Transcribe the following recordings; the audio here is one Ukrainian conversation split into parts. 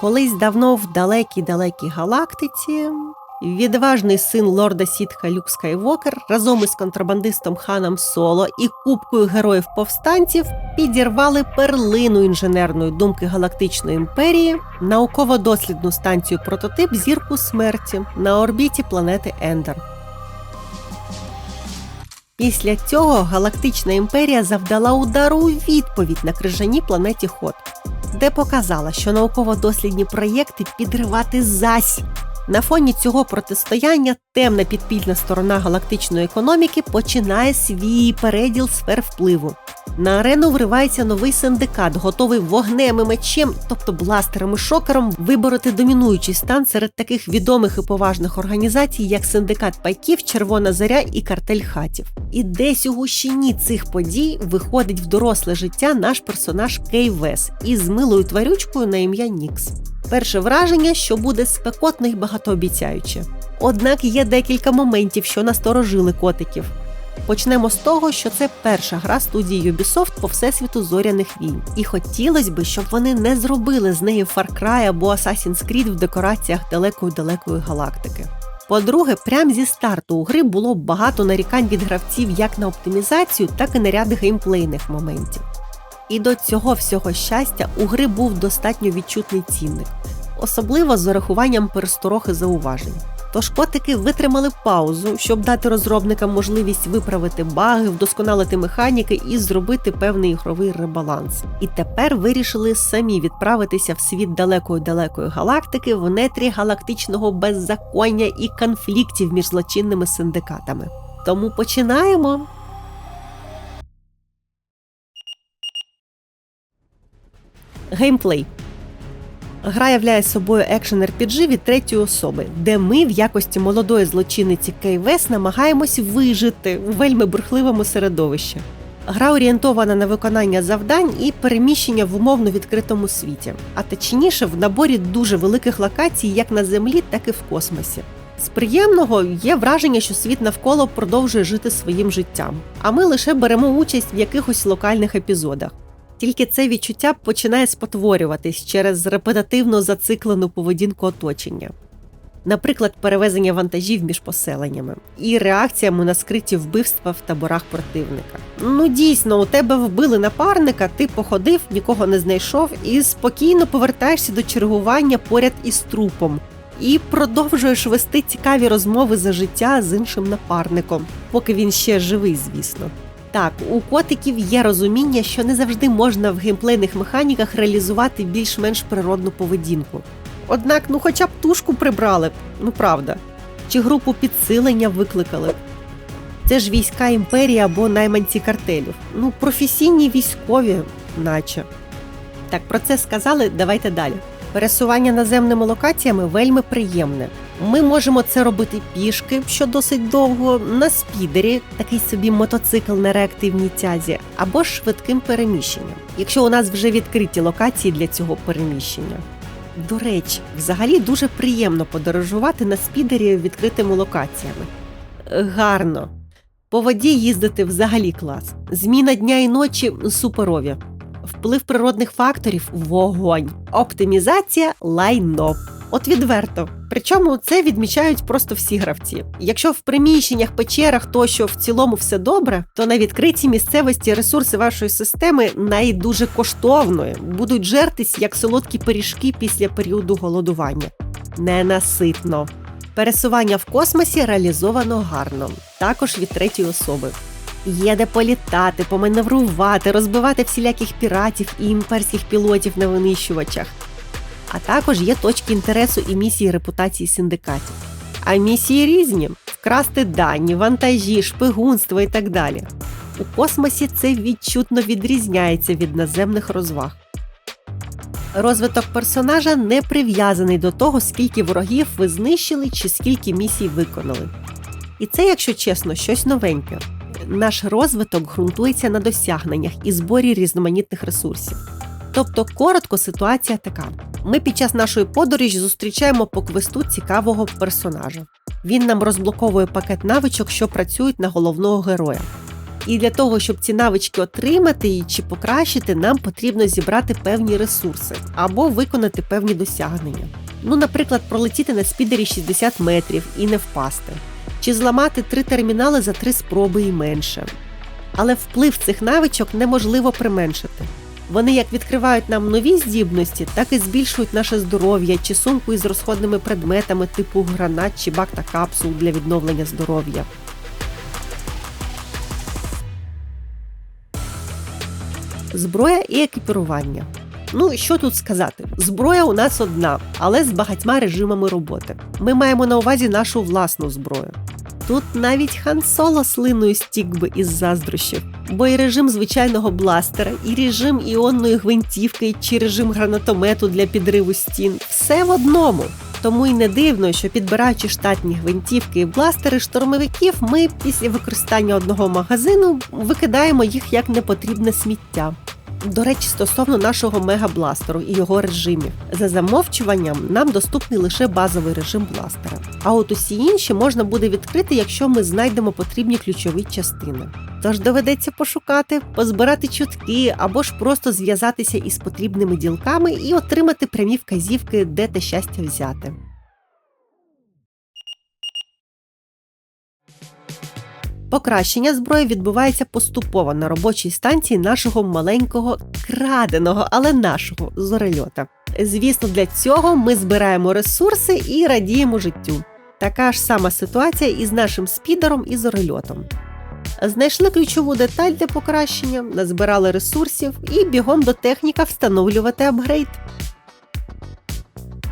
Колись давно в далекій далекій галактиці відважний син лорда Сітха Люк Скайвокер разом із контрабандистом Ханом Соло і купкою героїв повстанців підірвали перлину інженерної думки Галактичної імперії, науково-дослідну станцію прототип зірку смерті на орбіті планети Ендер. Після цього Галактична імперія завдала удару у відповідь на крижаній планеті Ход, де показала, що науково-дослідні проєкти підривати зась. На фоні цього протистояння темна підпільна сторона галактичної економіки починає свій переділ сфер впливу. На арену вривається новий синдикат, готовий вогнем і мечем, тобто бластером і шокером, вибороти домінуючий стан серед таких відомих і поважних організацій, як синдикат пайків, Червона Заря і картель хатів. І десь у гущині цих подій виходить в доросле життя наш персонаж Кей Вес із милою тварючкою на ім'я Нікс. Перше враження, що буде спекотно й багатообіцяюче. Однак є декілька моментів, що насторожили котиків. Почнемо з того, що це перша гра студії Ubisoft по всесвіту зоряних війн, і хотілося б, щоб вони не зробили з неї Far Cry або Assassin's Creed в декораціях далекої-далекої галактики. По-друге, прямо зі старту у гри було багато нарікань від гравців як на оптимізацію, так і на ряд геймплейних моментів. І до цього всього щастя у гри був достатньо відчутний цінник, особливо з урахуванням пересторог і зауважень. Тож котики витримали паузу, щоб дати розробникам можливість виправити баги, вдосконалити механіки і зробити певний ігровий ребаланс. І тепер вирішили самі відправитися в світ далекої далекої галактики в нетрі галактичного беззаконня і конфліктів між злочинними синдикатами. Тому починаємо. Геймплей. Гра являє собою екшен RPG від третьої особи, де ми в якості молодої злочинниці Кей Вес намагаємось вижити у вельми бурхливому середовищі. Гра орієнтована на виконання завдань і переміщення в умовно відкритому світі, а точніше в наборі дуже великих локацій як на землі, так і в космосі. З приємного є враження, що світ навколо продовжує жити своїм життям, а ми лише беремо участь в якихось локальних епізодах. Тільки це відчуття починає спотворюватись через репетативно зациклену поведінку оточення. Наприклад, перевезення вантажів між поселеннями і реакціями на скриті вбивства в таборах противника. Ну дійсно, у тебе вбили напарника, ти походив, нікого не знайшов і спокійно повертаєшся до чергування поряд із трупом. І продовжуєш вести цікаві розмови за життя з іншим напарником, поки він ще живий, звісно. Так, у котиків є розуміння, що не завжди можна в геймплейних механіках реалізувати більш-менш природну поведінку. Однак, ну хоча б тушку прибрали б, ну правда, чи групу підсилення викликали б. Це ж війська імперії або найманці картелів. Ну, професійні військові, наче. Так, про це сказали, давайте далі. Пересування наземними локаціями вельми приємне. Ми можемо це робити пішки, що досить довго, на спідері, такий собі мотоцикл на реактивній тязі, або швидким переміщенням, якщо у нас вже відкриті локації для цього переміщення. До речі, взагалі дуже приємно подорожувати на спідері відкритими локаціями. Гарно. По воді їздити взагалі клас. Зміна дня і ночі суперові. Вплив природних факторів вогонь. Оптимізація лайно. От відверто. Причому це відмічають просто всі гравці. Якщо в приміщеннях, печерах тощо в цілому все добре, то на відкритій місцевості ресурси вашої системи найдуже коштовною будуть жертись як солодкі пиріжки після періоду голодування. Ненаситно. Пересування в космосі реалізовано гарно, також від третьої особи. Є де політати, поманеврувати, розбивати всіляких піратів і імперських пілотів на винищувачах. А також є точки інтересу і місії репутації синдикатів. А місії різні: вкрасти дані, вантажі, шпигунство і так далі. У космосі це відчутно відрізняється від наземних розваг. Розвиток персонажа не прив'язаний до того, скільки ворогів ви знищили чи скільки місій виконали. І це, якщо чесно, щось новеньке. Наш розвиток ґрунтується на досягненнях і зборі різноманітних ресурсів. Тобто, коротко, ситуація така: ми під час нашої подорожі зустрічаємо по квесту цікавого персонажа. Він нам розблоковує пакет навичок, що працюють на головного героя. І для того, щоб ці навички отримати і чи покращити, нам потрібно зібрати певні ресурси або виконати певні досягнення. Ну, наприклад, пролетіти на спідері 60 метрів і не впасти, чи зламати три термінали за три спроби і менше. Але вплив цих навичок неможливо применшити. Вони як відкривають нам нові здібності, так і збільшують наше здоров'я чи сумку із розходними предметами типу гранат чи бак та капсул для відновлення здоров'я. Зброя і екіпірування. Ну, що тут сказати? Зброя у нас одна, але з багатьма режимами роботи. Ми маємо на увазі нашу власну зброю. Тут навіть хан Соло слиною стік би із заздрощів, бо і режим звичайного бластера, і режим іонної гвинтівки, чи режим гранатомету для підриву стін все в одному. Тому й не дивно, що підбираючи штатні гвинтівки і бластери штурмовиків, ми після використання одного магазину викидаємо їх як непотрібне сміття. До речі, стосовно нашого мегабластеру і його режимів, за замовчуванням нам доступний лише базовий режим бластера. А от усі інші можна буде відкрити, якщо ми знайдемо потрібні ключові частини. Тож доведеться пошукати, позбирати чутки або ж просто зв'язатися із потрібними ділками і отримати прямі вказівки, де те щастя взяти. Покращення зброї відбувається поступово на робочій станції нашого маленького краденого, але нашого зорельота. Звісно, для цього ми збираємо ресурси і радіємо життю. Така ж сама ситуація із нашим спідером і зорельотом. Знайшли ключову деталь для покращення, назбирали ресурсів і бігом до техніка встановлювати апгрейд.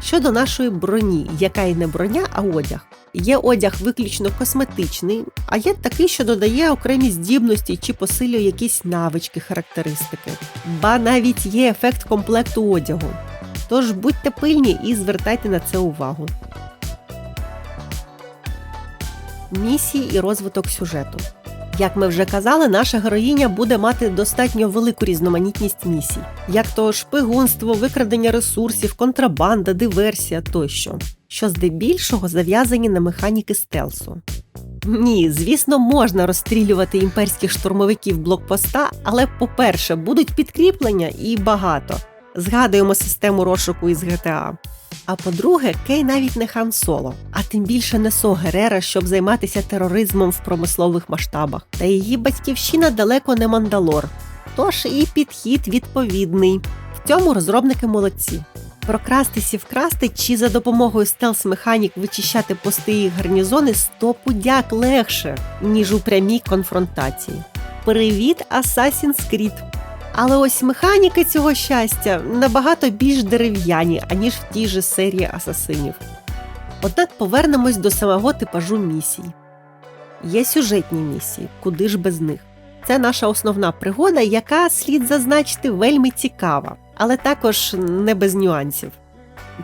Щодо нашої броні, яка і не броня, а одяг. Є одяг виключно косметичний, а є такий, що додає окремі здібності чи посилює якісь навички, характеристики. Ба навіть є ефект комплекту одягу. Тож будьте пильні і звертайте на це увагу. Місії і розвиток сюжету. Як ми вже казали, наша героїня буде мати достатньо велику різноманітність місій, як то шпигунство, викрадення ресурсів, контрабанда, диверсія тощо, що здебільшого зав'язані на механіки стелсу. Ні, звісно, можна розстрілювати імперських штурмовиків блокпоста, але, по-перше, будуть підкріплення і багато. Згадуємо систему розшуку із GTA. А по-друге, Кей навіть не хан соло, а тим більше не Со Герера, щоб займатися тероризмом в промислових масштабах. Та її батьківщина далеко не мандалор. Тож і підхід відповідний. В цьому розробники молодці. Прокрастись і вкрасти чи за допомогою стелс-механік вичищати пости і гарнізони сто пудяк легше, ніж у прямій конфронтації. Привіт, Assassin's Creed! Але ось механіки цього щастя набагато більш дерев'яні, аніж в тій же серії асасинів. Однак повернемось до самого типажу місій. Є сюжетні місії, куди ж без них. Це наша основна пригода, яка слід зазначити вельми цікава, але також не без нюансів.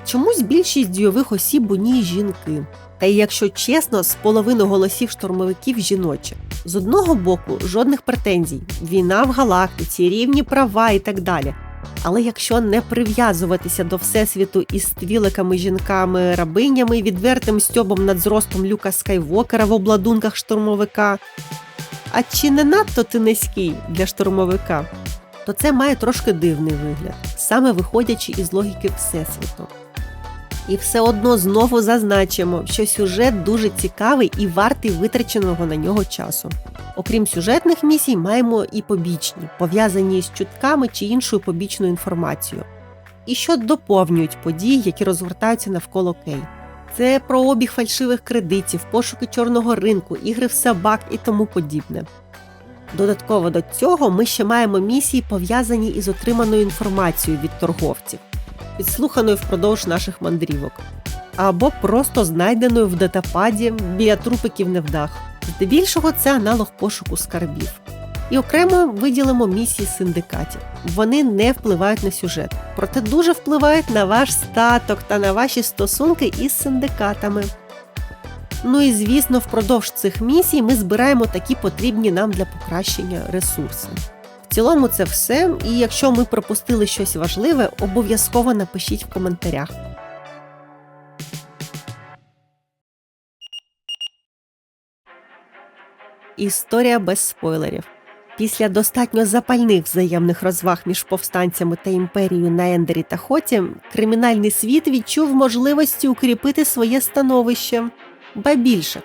Чомусь більшість дійових осіб у ній жінки. Та й якщо чесно, з половини голосів штурмовиків жіноче. З одного боку, жодних претензій, війна в галактиці, рівні права і так далі. Але якщо не прив'язуватися до всесвіту із твіликами, жінками, рабинями, відвертим стьобом над зростом Люка Скайвокера в обладунках штурмовика, а чи не надто ти низький для штурмовика, то це має трошки дивний вигляд, саме виходячи із логіки всесвіту. І все одно знову зазначимо, що сюжет дуже цікавий і вартий витраченого на нього часу. Окрім сюжетних місій, маємо і побічні, пов'язані з чутками чи іншою побічною інформацією, і що доповнюють події, які розгортаються навколо Кей. Це про обіг фальшивих кредитів, пошуки чорного ринку, ігри в собак і тому подібне. Додатково до цього ми ще маємо місії, пов'язані із отриманою інформацією від торговців підслуханою впродовж наших мандрівок, або просто знайденою в датападі біля трупиків невдах. Здебільшого це аналог пошуку скарбів. І окремо виділимо місії синдикатів. Вони не впливають на сюжет, проте дуже впливають на ваш статок та на ваші стосунки із синдикатами. Ну і звісно, впродовж цих місій ми збираємо такі потрібні нам для покращення ресурси. В цілому це все. І якщо ми пропустили щось важливе, обов'язково напишіть в коментарях. Історія без спойлерів. Після достатньо запальних взаємних розваг між повстанцями та імперією на Ендері та Хоті, кримінальний світ відчув можливості укріпити своє становище. Ба більше.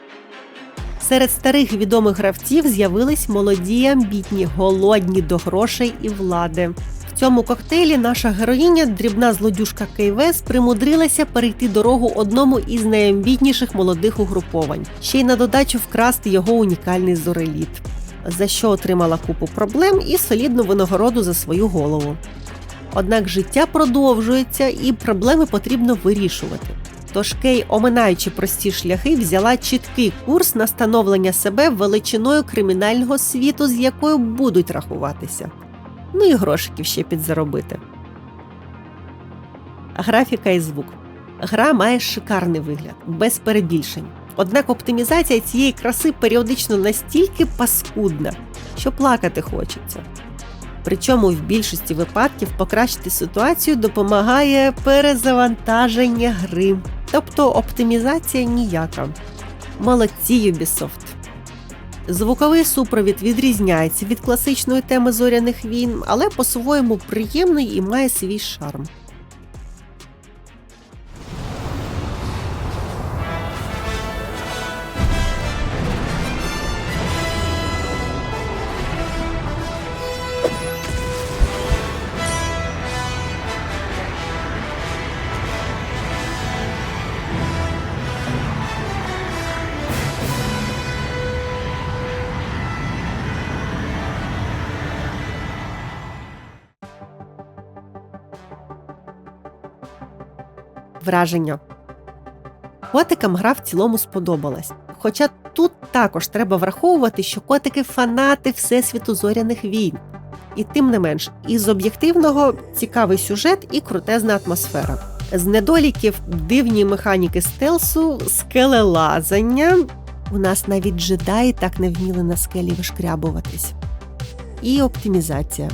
Серед старих відомих гравців з'явились молоді, амбітні, голодні до грошей і влади. В цьому коктейлі наша героїня, дрібна злодюжка Кейвес, примудрилася перейти дорогу одному із найамбітніших молодих угруповань, ще й на додачу вкрасти його унікальний зореліт, за що отримала купу проблем і солідну винагороду за свою голову. Однак життя продовжується і проблеми потрібно вирішувати. Тож Кей, оминаючи прості шляхи, взяла чіткий курс на становлення себе величиною кримінального світу, з якою будуть рахуватися. Ну і грошиків ще підзаробити. Графіка і звук. Гра має шикарний вигляд, без перебільшень. Однак оптимізація цієї краси періодично настільки паскудна, що плакати хочеться. Причому в більшості випадків покращити ситуацію допомагає перезавантаження гри, тобто оптимізація ніяка. Молодці Ubisoft. Звуковий супровід відрізняється від класичної теми зоряних війн, але по-своєму приємний і має свій шарм. Враження. Котикам гра в цілому сподобалась. Хоча тут також треба враховувати, що котики фанати Всесвіту зоряних війн. І тим не менш, із об'єктивного цікавий сюжет і крутезна атмосфера. З недоліків дивні механіки стелсу, скелелазання. У нас навіть джедаї так не вміли на скелі вишкрябуватись. І оптимізація.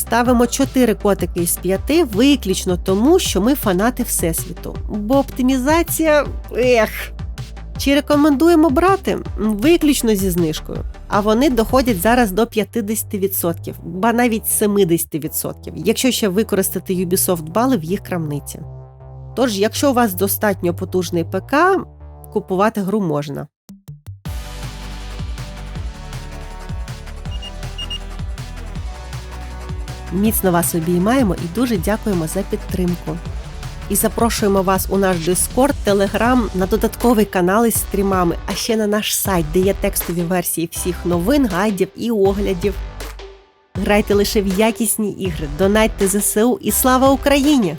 Ставимо 4 котики із 5 виключно тому, що ми фанати Всесвіту. Бо оптимізація. ех. Чи рекомендуємо брати? Виключно зі знижкою. А вони доходять зараз до 50%, ба навіть 70%, якщо ще використати Ubisoft бали в їх крамниці. Тож, якщо у вас достатньо потужний ПК, купувати гру можна. Міцно вас обіймаємо і дуже дякуємо за підтримку. І запрошуємо вас у наш Discord, Telegram, на додатковий канал із стрімами, а ще на наш сайт, де є текстові версії всіх новин, гайдів і оглядів. Грайте лише в якісні ігри, донайте ЗСУ і слава Україні!